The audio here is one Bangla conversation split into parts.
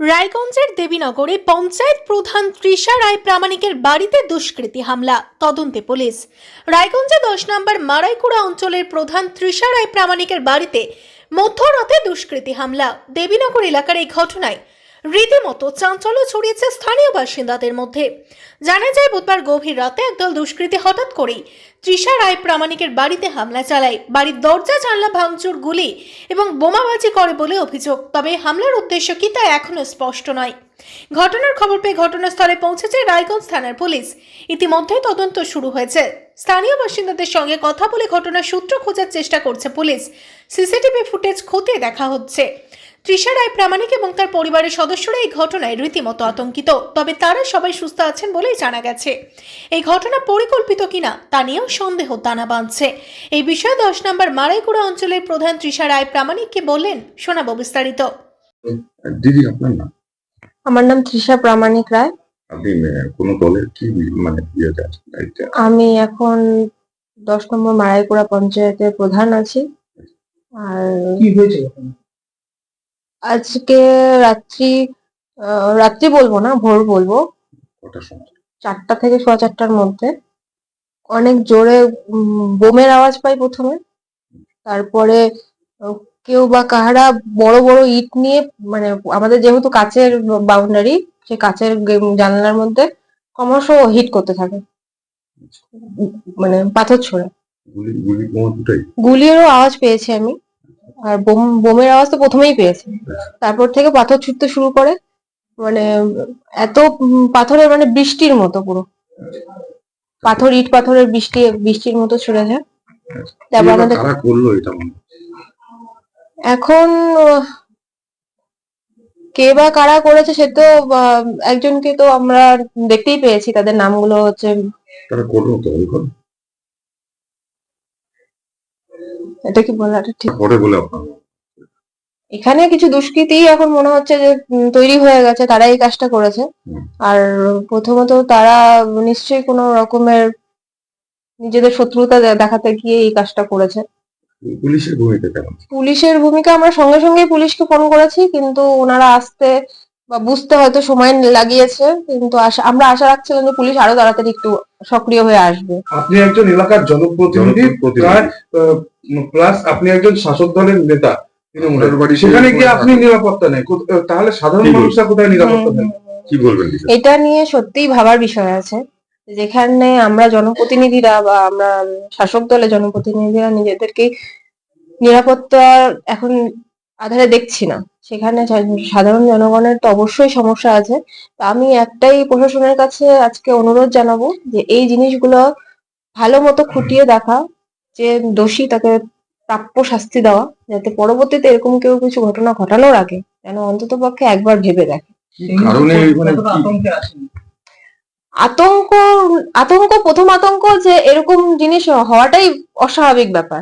রায়গঞ্জের দেবীনগরে পঞ্চায়েত প্রধান তৃষা রায় প্রামাণিকের বাড়িতে দুষ্কৃতী হামলা, তদন্তে পুলিশ। রায়গঞ্জে দশ নম্বর মারাইকুড়া অঞ্চলের প্রধান তৃষা রায় প্রামাণিকের বাড়িতে মধ্যরাতে দুষ্কৃতী হামলা। দেবীনগর এলাকার এই ঘটনায় রীতিমতো চাঞ্চল্য ছড়িয়েছে স্থানীয় বাসিন্দাদের মধ্যে। জানা যায়, বুধবার গভীর রাতে একদল দুষ্কৃতী হঠাৎ করেই তৃষা রায় প্রামাণিকের বাড়িতে হামলা চালায়। বাড়ির দরজা, জানলা, ভাঙচুর, গুলি এবং বোমাবাজি করে বলে অভিযোগ, তবে হামলার উদ্দেশ্য কি তা এখনও স্পষ্ট নয়। ঘটনার খবর পেয়ে ঘটনাস্থলে পৌঁছেছে রায়গঞ্জ থানার পুলিশ। ইতিমধ্যে তদন্ত শুরু হয়েছে। স্থানীয় বাসিন্দাদের সঙ্গে কথা বলে ঘটনার সূত্র খোঁজার চেষ্টা করছে পুলিশ। সিসিটিভি ফুটেজ খতিয়ে দেখা হচ্ছে। তৃষা রায় প্রামাণিক এবং তার পরিবারের সদস্যরা এই ঘটনায় রীতিমতো আতঙ্কিত তবে তারা সবাই সুস্থ আছেন বলেই জানা গেছে। এই ঘটনা পরিকল্পিত কিনা তা নিয়েও সন্দেহ দানা বাঁধছে। এই বিষয়ে দশ নম্বর মারাইকুড়া অঞ্চলের প্রধান তৃষা রায় প্রামাণিককে বললেন শোনাবো বিস্তারিত। দিদি আপনার নাম? আমার নাম তৃষা প্রামাণিক রায়। আপনি কোনো দলের কি মানে আছেন? আমি এখন দশ নম্বর মারাইকুড়া পঞ্চায়েতের প্রধান আছি। আর কি হয়েছে? আজকে রাত্রি রাত্রি বলব না ভোর বলব। চারটা থেকে সোয়া চারটার মধ্যে। অনেক জোরে বোমের আওয়াজ পাই প্রথমে। তারপরে কেউ বা কাহারা বড় বড় ইট নিয়ে মানে আমাদের যেহেতু কাচের বাউন্ডারি সে কাচের জানলার মধ্যে ক্রমশ হিট করতে থাকে। মানে পাথর ছোড়ে। গুলিরও আওয়াজ পেয়েছি আমি। আর বোম বোমের আওয়াজ তো প্রথমেই পেয়েছি। তারপর থেকে পাথর ছুটতে শুরু করে। মানে এত পাথরের মানে বৃষ্টির মতো পুরো। পাথর ইট পাথরের বৃষ্টি বৃষ্টির মতো ছুড়েছে তারপর আমাদের করল এটা এখন কে বা কারা করেছে সে তো একজনকে তো আমরা দেখতেই পেয়েছি। তাদের নামগুলো হচ্ছে তারা করল তদন্ত করল এটা কি বলাটা ঠিক। পরে বলে আপনার এখানে কিছু দুষ্কৃতী এখন মনে হচ্ছে যে তৈরি হয়ে গেছে তারা এই কাজটা করেছে। আর প্রথমত তারা নিশ্চয়ই কোনো রকমের নিজেদের শত্রুতা দেখাতে গিয়ে এই কাজটা করেছে। পুলিশের ভূমিকা কেমন? পুলিশের ভূমিকা আমরা সঙ্গে সঙ্গে পুলিশকে ফোন করেছি কিন্তু ওনারা আসতে বা বুঝতে হয়তো সময় লাগিয়েছে কিন্তু আশা আমরা আশা রাখছিলাম যে পুলিশ আরও তাড়াতাড়ি একটু সক্রিয় হয়ে আসবে। আপনি একজন এলাকার জনপ্রতিনিধি জনপ্রতিনিধি। প্লাস আপনি একজন শাসক দলের নেতা তৃণমূলের। সেখানে গিয়ে আপনি নিরাপত্তা নেই তাহলে সাধারণ মানুষরা কোথায় নিরাপত্তা নেই। কি বলবেন এটা নিয়ে সত্যিই ভাবার বিষয় আছে। যেখানে আমরা জনপ্রতিনিধিরা বা আমরা শাসক দলের জনপ্রতিনিধিরা নিজেদেরকে নিরাপত্তা এখন আধারে দেখছি না। সেখানে সাধারণ জনগণের তো অবশ্যই সমস্যা আছে। তো আমি একটাই প্রশাসনের কাছে আজকে অনুরোধ জানাব যে এই জিনিসগুলো ভালো মতো খুঁটিয়ে দেখা। যে দোষী তাকে প্রাপ্য শাস্তি দেওয়া যাতে পরবর্তীতে এরকম কেউ কিছু ঘটনা ঘটানোর আগে যেন অন্তত পক্ষে একবার ভেবে দেখে। মানে আতঙ্ক আতঙ্ক প্রথম আতঙ্ক যে এরকম জিনিস হওয়াটাই অস্বাভাবিক ব্যাপার।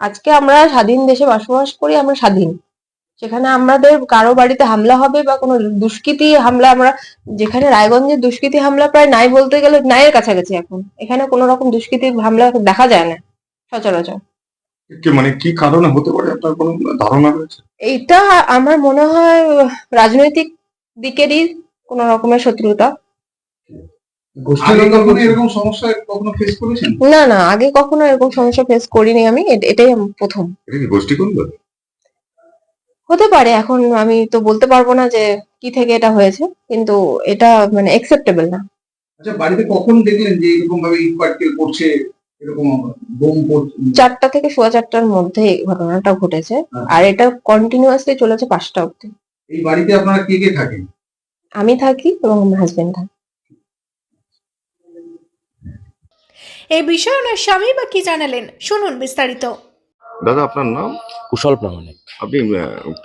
আজকে আমরা স্বাধীন দেশে বসবাস করি আমরা স্বাধীন। সেখানে আমাদের কারও বাড়িতে হামলা হবে বা কোনো দুষ্কৃতি হামলা আমরা যেখানে রায়গঞ্জের দুষ্কৃতি হামলা প্রায় নাই বলতে গেলে নাইয়ের কাছাকাছি এখন। এখানে কোনো রকম দুষ্কৃতি হামলা দেখা যায় না। সচরাচর। মানে কি কারণে হতে পারে? আপনার কোনো ধারণা রয়েছে? এইটা আমার মনে হয় রাজনৈতিক দিকেরই কোনো রকমের শত্রুতা। এরকম সমস্যা কখনো ফেস করেছেন? না না আগে কখনো এরকম সমস্যা ফেস করিনি আমি। এটাই প্রথম। গোষ্ঠী হতে পারে এখন আমি তো বলতে পারব না যে কি থেকে এটা হয়েছে কিন্তু এটা মানে একসেপ্টেবল না। আচ্ছা বাড়িতে কখন দেখলেন যে এরকম ভাবে ইট পাটকেল চারটা থেকে সোয়া চারটার মধ্যে এই ঘটনাটা ঘটেছে। আর এটা কন্টিনিউয়াসলি চলেছে পাঁচটা অব্দি এই বাড়িতে আপনারা কে কে থাকেন? আমি থাকি এবং আমার হাজবেন্ড থাকে। এই বিষয়ে ওনার স্বামী বা কি জানালেন? শুনুন বিস্তারিত। দাদা আপনার নাম? কুশল প্রামাণিক। আপনি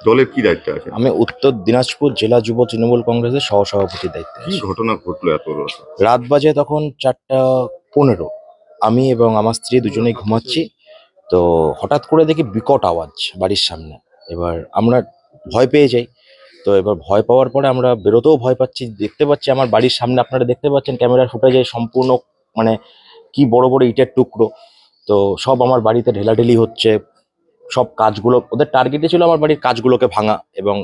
দলের কি দায়িত্ব আছেন? আমি উত্তর দিনাজপুর জেলা যুব তৃণমূল কংগ্রেসের সহসভাপতির দায়িত্বে কি ঘটনা ঘটলো এত রাত বাজে তখন চারটা পনেরো। আমি এবং আমার স্ত্রী দুজনেই ঘুমাচ্ছি। তো হঠাৎ করে দেখি বিকট আওয়াজ বাড়ির সামনে। এবার আমরা ভয় পেয়ে যাই। তো এবার ভয় পাওয়ার পরে আমরা বেরোতেও ভয় পাচ্ছি। দেখতে পাচ্ছি আমার বাড়ির সামনে আপনারা দেখতে পাচ্ছেন ক্যামেরার ফুটেজে সম্পূর্ণ মানে কি বড় বড় ইটের টুকরো। তো সব আমার বাড়িতে ঢেলাঢেলি হচ্ছে। সব কাজগুলো, ওদের টার্গেটে ছিল আমার বাড়ির কাজগুলোকে ভাঙা এবং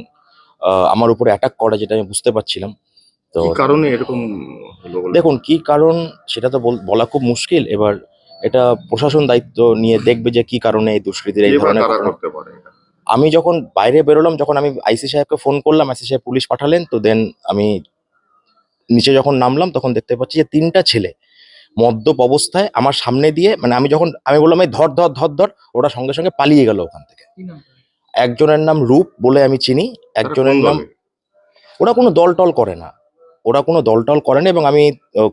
আমার উপরে অ্যাটাক করা যেটা আমি বুঝতে পারছিলাম। তো কারণে এরকম দেখুন কি কারণ সেটা তো বল- বলা খুব মুশকিল। এবার এটা প্রশাসন দায়িত্ব নিয়ে দেখবে যে কি কারণে এই দুষ্কৃতির এই ধরনের? আমি যখন বাইরে বেরোলাম যখন আমি আইসি সাহেবকে ফোন করলাম আইসি সাহেব পুলিশ পাঠালেন তো দেন আমি নিচে যখন নামলাম তখন দেখতে পাচ্ছি যে তিনটা ছেলে মদ্যপ অবস্থায় আমার সামনে দিয়ে মানে আমি যখন আমি বললাম এই ধর ধর ধর ধর। ওরা সঙ্গে সঙ্গে পালিয়ে গেল ওখান থেকে। একজনের নাম রূপ বলে আমি চিনি একজনের নাম ওরা কোনো দল টল করে না। ওরা কোনো দল টল করে না এবং আমি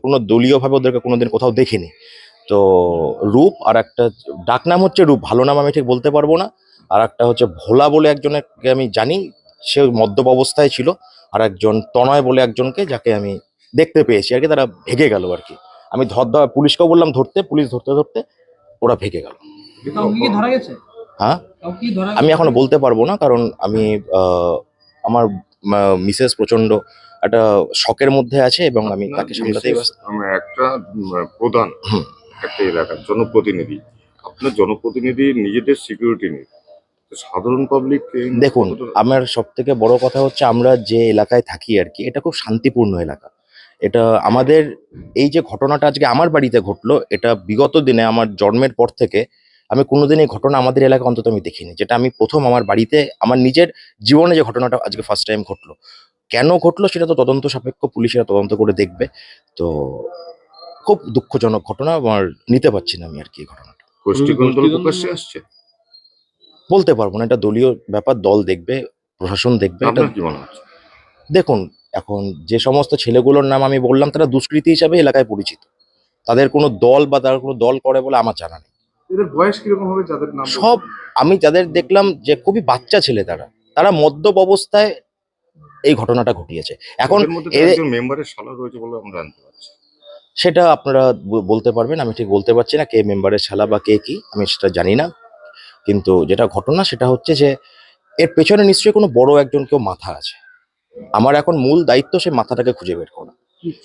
কোনো দলীয়ভাবে ওদেরকে কোনোদিন কোথাও দেখিনি। তো রূপ আর একটা ডাকনাম হচ্ছে রূপ ভালো নাম আমি ঠিক বলতে পারব না। আর একটা হচ্ছে ভোলা বলে একজনকে আমি জানি সে মদ্যপ অবস্থায় ছিল। আর একজন তনয় বলে একজনকে যাকে আমি দেখতে পেয়েছি আর কি তারা ভেগে গেল আর কি। আমি ধর ধর পুলিশকেও বললাম ধরতে পুলিশ ধরতে ধরতে ওরা ভেগে গেল। ধরা গেছে? হ্যাঁ? আমি এখনও বলতে পারব না কারণ আমি আমার মিসেস প্রচণ্ড একটা শখের মধ্যে আছে এবং আমি তাকে সামলাতেই একটা প্রধান একটা এলাকার জনপ্রতিনিধি। আপনার জনপ্রতিনিধি নিজেদের সিকিউরিটি নেই সাধারণ পাবলিক দেখুন আমার সব থেকে বড় কথা হচ্ছে আমরা যে এলাকায় থাকি আর কি এটা খুব শান্তিপূর্ণ এলাকা। এটা আমাদের এই যে ঘটনাটা আজকে আমার বাড়িতে ঘটলো এটা বিগত দিনে আমার জন্মের পর থেকে আমি কোনোদিন এই ঘটনা আমাদের এলাকায় অন্তত আমি দেখিনি। যেটা আমি প্রথম আমার বাড়িতে আমার নিজের জীবনে যে ঘটনাটা আজকে ফার্স্ট টাইম ঘটলো। কেন ঘটলো সেটা তো তদন্ত সাপেক্ষ পুলিশেরা তদন্ত করে দেখবে। তো খুব দুঃখজনক ঘটনা আমার নিতে পারছি না আমি আর কি এই ঘটনাটা। আসছে? বলতে পারব না এটা দলীয় ব্যাপার দল দেখবে প্রশাসন দেখবে এটা কি মনে হচ্ছে? দেখুন এখন যে সমস্ত ছেলেগুলোর নাম আমি বললাম তারা দুষ্কৃতী হিসাবে এলাকায় পরিচিত। তাদের কোনো দল বা তারা কোনো দল করে বলে আমার জানা নেই। এদের বয়স কীরকম হবে যাদের নাম সব আমি যাদের দেখলাম যে খুবই বাচ্চা ছেলে তারা তারা মদ্যপ অবস্থায় এই ঘটনাটা ঘটিয়েছে। এখন ওদের মধ্যে তো এ- একজন মেম্বারের শালা রয়েছে বলে আমরা জানতে পারছি। সেটা আপনারা বলতে পারবেন আমি ঠিক বলতে পারছি না কে মেম্বারের শালা বা কে কি আমি সেটা জানি না। কিন্তু যেটা ঘটনা সেটা হচ্ছে যে এর পেছনে নিশ্চয়ই কোনো বড় একজন কেউ মাথা আছে। আমার এখন মূল দায়িত্ব সে মাথাটাকে খুঁজে বের করা।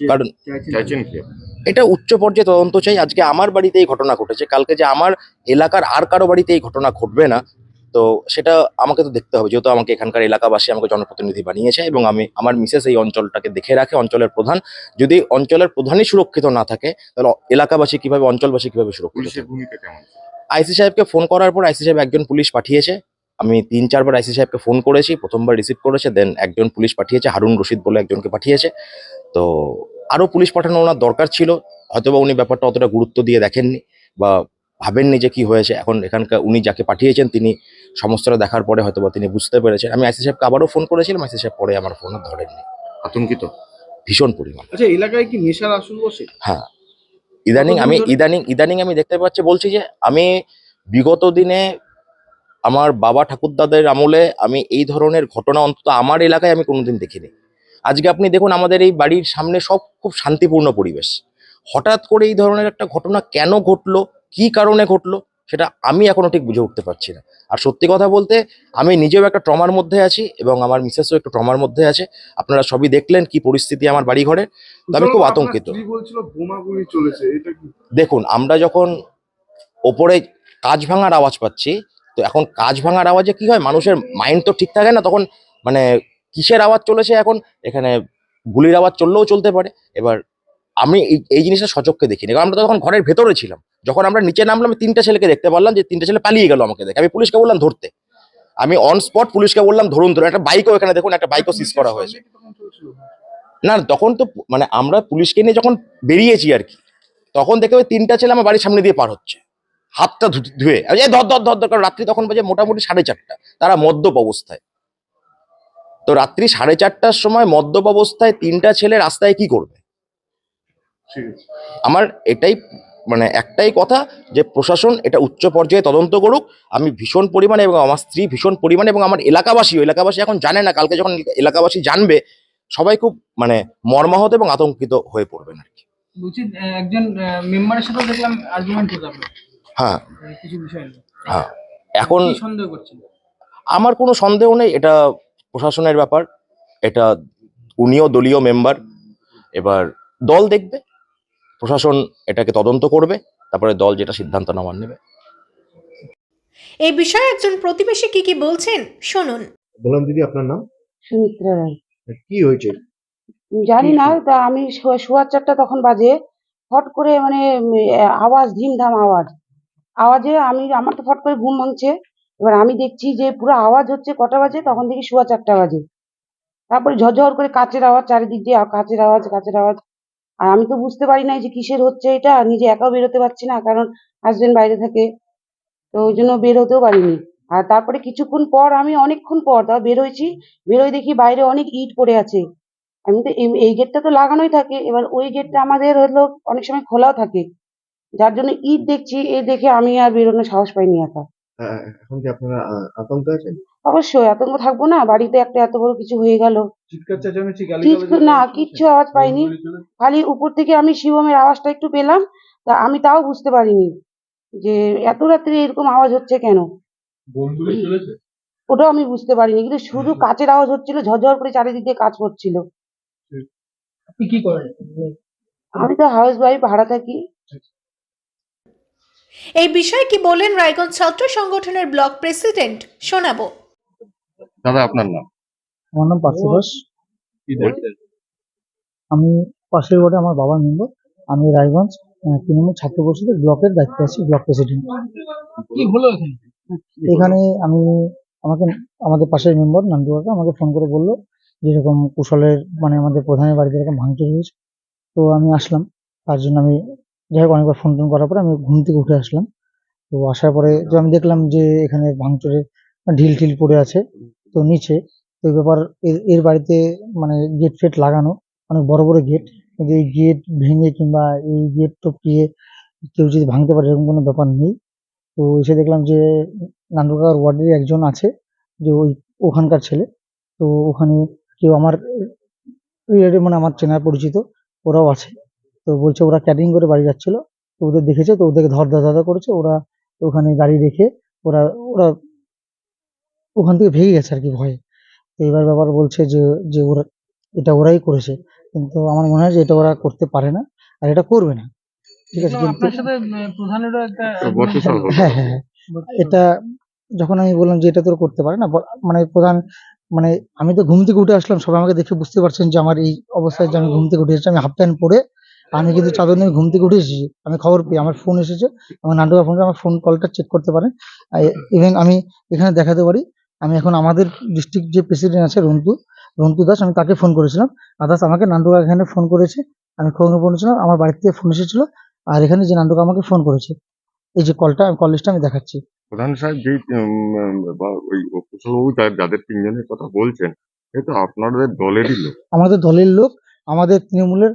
কারণ এটা উচ্চ পর্যায়ে তদন্ত চাই। আজকে আমার বাড়িতে এই ঘটনা ঘটেছে। কালকে যে আমার এলাকার আর কারও বাড়িতে এই ঘটনা ঘটবে না তো সেটা আমাকে তো দেখতে হবে। যেহেতু আমাকে এখানকার এলাকাবাসী আমাকে জনপ্রতিনিধি বানিয়েছে এবং আমি আমার মিসেস এই অঞ্চলটাকে দেখে রাখে অঞ্চলের প্রধান। যদি অঞ্চলের প্রধানই সুরক্ষিত না থাকে তাহলে এলাকাবাসী কীভাবে অঞ্চলবাসী কীভাবে সুরক্ষিত? আইসি সাহেবকে ফোন করার পর আইসি সাহেব একজন পুলিশ পাঠিয়েছে। আমি তিন চারবার আইসি সাহেবকে ফোন করেছি প্রথমবার রিসিভ করেছে দেন একজন পুলিশ পাঠিয়েছে হারুন রশিদ বলে একজনকে পাঠিয়েছে। তো আরও পুলিশ পাঠানো ওনার দরকার ছিল হয়তোবা উনি ব্যাপারটা অতটা গুরুত্ব দিয়ে দেখেননি বা ভাবেননি যে কি হয়েছে। এখন এখানকার উনি যাকে পাঠিয়েছেন তিনি সমস্তটা দেখার পরে হয়তোবা তিনি বুঝতে পেরেছেন। আমি আইসি সাহেবকে আবারও ফোন করেছিলাম আইসি সাহেব পরে আমার ফোন আর ধরেননি। আতঙ্কিত? ভীষণ পরিমাণ। আচ্ছা এলাকায় কি নেশার আসন বসে? হ্যাঁ। ইদানিং আমি ইদানিং ইদানিং আমি দেখতে পাচ্ছি বলছি যে আমি বিগত দিনে আমার বাবা ঠাকুরদাদের আমলে আমি এই ধরনের ঘটনা অন্তত আমার এলাকায় আমি কোনোদিন দেখিনি। আজকে আপনি দেখুন আমাদের এই বাড়ির সামনে সব খুব শান্তিপূর্ণ পরিবেশ। হঠাৎ করে এই ধরনের একটা ঘটনা কেন ঘটলো? কি কারণে ঘটলো সেটা আমি এখনও ঠিক বুঝে উঠতে পারছি না। আর সত্যি কথা বলতে আমি নিজেও একটা ট্রমার মধ্যে আছি এবং আমার মিসেসও একটু ট্রমার মধ্যে আছে। আপনারা সবই দেখলেন কি পরিস্থিতি আমার বাড়ি ঘরে আমি খুব আতঙ্কিত। দেখুন আমরা যখন ওপরে কাজ ভাঙার আওয়াজ পাচ্ছি তো এখন কাজ ভাঙার আওয়াজে কি হয়? মানুষের মাইন্ড তো ঠিক থাকে না তখন মানে কিসের আওয়াজ চলেছে এখন? এখানে গুলির আওয়াজ চললেও চলতে পারে। এবার আমি এই- জিনিসটা সচক্ষে দেখিনি। কারণ আমরা তখন ঘরের ভেতরে ছিলাম। যখন আমরা নিচে নামলাম তিনটা ছেলেকে দেখতে পারলাম যে তিনটা ছেলে পালিয়ে গেল আমাকে দেখে। আমি পুলিশকে বললাম, ধরতে। আমি অন স্পট পুলিশকে বললাম, ধরুন ধরুন। একটা বাইকও এখানে দেখুন, একটা বাইকও সিজ করা হয়েছে? না তখন তো মানে আমরা পুলিশকে নিয়ে যখন বেরিয়েছি আর কি, তখন দেখে ওই তিনটা ছেলে আমার বাড়ির সামনে দিয়ে পার হচ্ছে। হাতটা ধুয়ে। ধর ধর ধর ধর। রাত্রি তখন বাজে মোটামুটি সাড়ে চারটা। তারা মদ্যপ অবস্থায়। তো রাত্রি সাড়ে চারটার সময় মদ্যপ অবস্থায় তিনটা ছেলে রাস্তায় কি করবে? আমার এটাই মানে একটাই কথা যে প্রশাসন এটা উচ্চ পর্যায়ে তদন্ত করুক। আমি ভীষণ পরিমাণে এবং আমার স্ত্রী ভীষণ পরিমাণে এবং আমার এলাকাবাসীও এলাকাবাসী এখন জানে না কালকে যখন এলাকাবাসী জানবে সবাই খুব মানে মর্মাহত এবং আতঙ্কিত হয়ে পড়বেন আর কি। বলছি একজন মেম্বারের সাথে দেখলাম আর্গুমেন্ট হতো হ্যাঁ। কিছু বিষয় হ্যাঁ। এখন সন্দেহ করছেন? আমার কোনো সন্দেহ নেই এটা প্রশাসনের ব্যাপার এটা উনিও দলীয় মেম্বার এবার দল দেখবে। প্রশাসন এটাকে তদন্ত করবে তারপরে দল যেটা সিদ্ধান্ত নেওয়ার নেবে। এই বিষয়ে একজন প্রতিবেশী কি কি বলছেন শুনুন। বললাম দিদি আপনার নাম? সুমিত্রা রায়। কি হয়েছে? জানি না তা আমি শো- শোয়ার চারটা তখন বাজে ফট করে মানে আওয়াজ ধিমধাম আওয়াজ। আওয়াজে আমি আমার তো ফট করে ঘুম ভাঙছে। এবার আমি দেখছি যে পুরো আওয়াজ হচ্ছে কটা বাজে তখন দেখি শোয়া চারটা বাজে। তারপরে ঝরঝর করে কাচের আওয়াজ চারিদিক দিয়ে কাচের আওয়াজ কাচের আওয়াজ। আর আমি তো বুঝতে পারি না যে কিসের হচ্ছে এটা, নিজে একাও বেরোতে পারছি না, কারণ হাজবেন্ড বাইরে থাকে, তো ওই জন্য বের হতেও পারিনি। আর তারপরে কিছুক্ষণ পর আমি অনেকক্ষণ পর, তাও বেরোইছি, বেরোই দেখি বাইরে অনেক ইট পড়ে আছে। আমি তো এই- গেটটা তো লাগানোই থাকে, এবার ওই গেটটা আমাদের হলো অনেক সময় খোলাও থাকে। যার জন্য ইট দেখছি, এ দেখে আমি আর বেরোনোর সাহস পাইনি একা। এখন কি আপনারা আতঙ্ক আছেন? অবশ্যই আতঙ্ক থাকব না বাড়িতে একটা এত বড় কিছু হয়ে গেল। চিৎকার চেঁচামেচি কিছু না কিচ্ছু আওয়াজ পাইনি। খালি উপর থেকে আমি শিবমের আওয়াজটা একটু পেলাম তা আমি তাও বুঝতে পারিনি যে এত রাত্রে এরকম আওয়াজ হচ্ছে কেন। ওটাও আমি বুঝতে পারিনি কিন্তু শুধু কাচের আওয়াজ হচ্ছিল ঝরঝর করে চারিদিক দিয়ে কাজ করছিল। কি করেন? আমি তো হাউস ওয়াইফ ভাড়া থাকি। এই বিষয়ে কি বললেন রায়গঞ্জ ছাত্র সংগঠনের ব্লক প্রেসিডেন্ট? শোনাবো। দাদা আপনার নাম? আমার নাম পার্থ দাস। আমি পাশের ওয়ার্ডে আমার বাবার মেম্বার আমি রায়গঞ্জ তৃণমূল ছাত্র পরিষদের ব্লকের দায়িত্বে আছি ব্লক প্রেসিডেন্ট এখানে? এখানে আমি আমাকে আমাদের পাশের মেম্বার নান্টু কাকা আমাকে ফোন করে বলল যে এরকম কুশলের মানে আমাদের প্রধানের বাড়িতে এরকম ভাঙচুর হয়েছে। তো আমি আসলাম তার জন্য আমি যাই হোক অনেকবার ফোন টোন করার পরে আমি ঘুম থেকে উঠে আসলাম। তো আসার পরে তো আমি দেখলাম যে এখানে ভাঙচুরে ঢিল টিল পড়ে আছে। তো নিচে তো ব্যাপার, এর- বাড়িতে মানে গেট ফেট লাগানো, অনেক বড় বড় গেট কিন্তু এই গেট ভেঙে কিংবা এই গেট টপকিয়ে কেউ যদি ভাঙতে পারে, এরকম কোনো ব্যাপার নেই। তো এসে দেখলাম যে নান্দুকার ওয়ার্ডের একজন আছে, যে ওই ওখানকার ছেলে। তো ওখানে কেউ আমার রিলেটিভ মানে আমার চেনা পরিচিত, ওরাও আছে। তো বলছে ওরা ক্যাটারিং করে বাড়ি যাচ্ছিল। তো ওদের দেখেছে, তো ওদেরকে ধর ধর করেছে। ওরা ওখানে গাড়ি রেখে, ওরা ওরা ওখান থেকে ভেঙে গেছে আর কি ভয়ে। তো এবার ব্যাপার বলছে যে যে ওরা এটা ওরাই করেছে। কিন্তু আমার মনে হয় যে এটা ওরা করতে পারে না আর এটা করবে না। ঠিক আছে কিন্তু। হ্যাঁ হ্যাঁ হ্যাঁ। এটা যখন আমি বললাম যে এটা তোর করতে পারে না মানে প্রধান মানে আমি তো ঘুম থেকে উঠে আসলাম সবাই আমাকে দেখে বুঝতে পারছেন যে আমার এই অবস্থায় যে আমি ঘুম থেকে উঠে এসেছি আমি হাফ প্যান্ট পরে আমি কিন্তু চাদর নিয়ে ঘুম থেকে উঠে এসেছি আমি খবর পেয়ে আমার ফোন এসেছে আমার নাটকের ফোন আমার ফোন কলটা চেক করতে পারেন। ইভেন আমি এখানে দেখাতে পারি আমি এখন আমাদের ডিস্ট্রিক্ট যে প্রেসিডেন্ট আছে রন্তু রন্তু দাস আমি তাকে ফোন করেছিলাম। আদার্স আমাকে নান্টুকা এখানে ফোন করেছে। আমি খবর পৌঁছেছিলাম আমার বাড়ি থেকে ফোন এসেছিল। আর এখানে যে নান্টুকা আমাকে ফোন করেছে এই যে কলটা কল লিস্টটা আমি দেখাচ্ছি। প্রধান সাহেব যে ওই কুশলবাবু যাদের তিনজনের কথা বলছেন এ তো আপনাদের দলেরই লোক। আমাদের দলের লোক আমাদের তৃণমূলের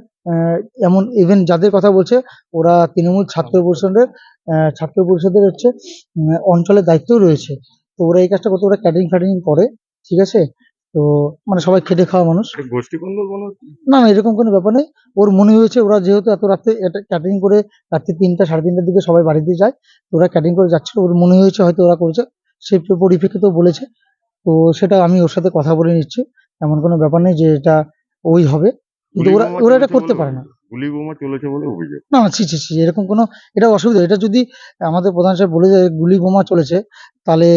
এমন ইভেন যাদের কথা বলছে ওরা তৃণমূল ছাত্র পরিষদের ছাত্র পরিষদের হচ্ছে অঞ্চলের দায়িত্বও রয়েছে। তো ওরা এই কাজটা করতে ওরা ক্যাটারিং ফ্যাটারিং করে ঠিক আছে? তো মানে সবাই খেটে খাওয়া মানুষ। মনে না না এরকম কোনো ব্যাপার নেই। ওর মনে হয়েছে ওরা যেহেতু এত রাত্রে এটা ক্যাটারিং করে রাত্রি তিনটা সাড়ে তিনটার দিকে সবাই বাড়িতে যায় তো ওরা ক্যাটারিং করে যাচ্ছিল। ওর মনে হয়েছে হয়তো ওরা করেছে। সেই পরিপ্রেক্ষিতেও বলেছে। তো সেটা আমি ওর সাথে কথা বলে নিচ্ছি। এমন কোনো ব্যাপার নেই যে এটা ওই হবে। কিন্তু ওরা ওরা এটা করতে পারে না। গুলি বোমা চলেছে বলে অভিযোগ। না ছি ছি ছি এরকম কোনো এটা অসুবিধা। এটা যদি আমাদের প্রধান সাহেব বলে যায় গুলি বোমা চলেছে তাহলে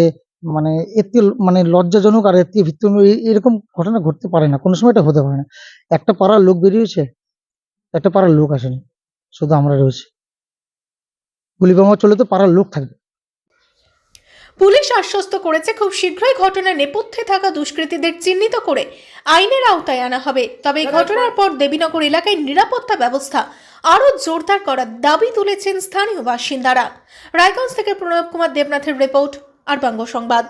মানে এতে মানে লজ্জাজনক আর থেকে ভিত্তি এরকম ঘটনা ঘটতে পারে না। কোনো সময় এটা হতে পারে না। একটা পাড়ার লোক বেরিয়েছে একটা পাড়ার লোক আসেনি। শুধু আমরা রয়েছি। গুলি বোমা চলে তো পাড়ার লোক থাকবে। পুলিশ আশ্বস্ত করেছে খুব শীঘ্রই ঘটনার নেপথ্যে থাকা দুষ্কৃতীদের চিহ্নিত করে আইনের আওতায় আনা হবে। তবে এই ঘটনার পর দেবীনগর এলাকায় নিরাপত্তা ব্যবস্থা আরও জোরদার করার দাবি তুলেছেন স্থানীয় বাসিন্দারা। রায়গঞ্জ থেকে প্রণব কুমার দেবনাথের রিপোর্ট আর বাংলা সংবাদ।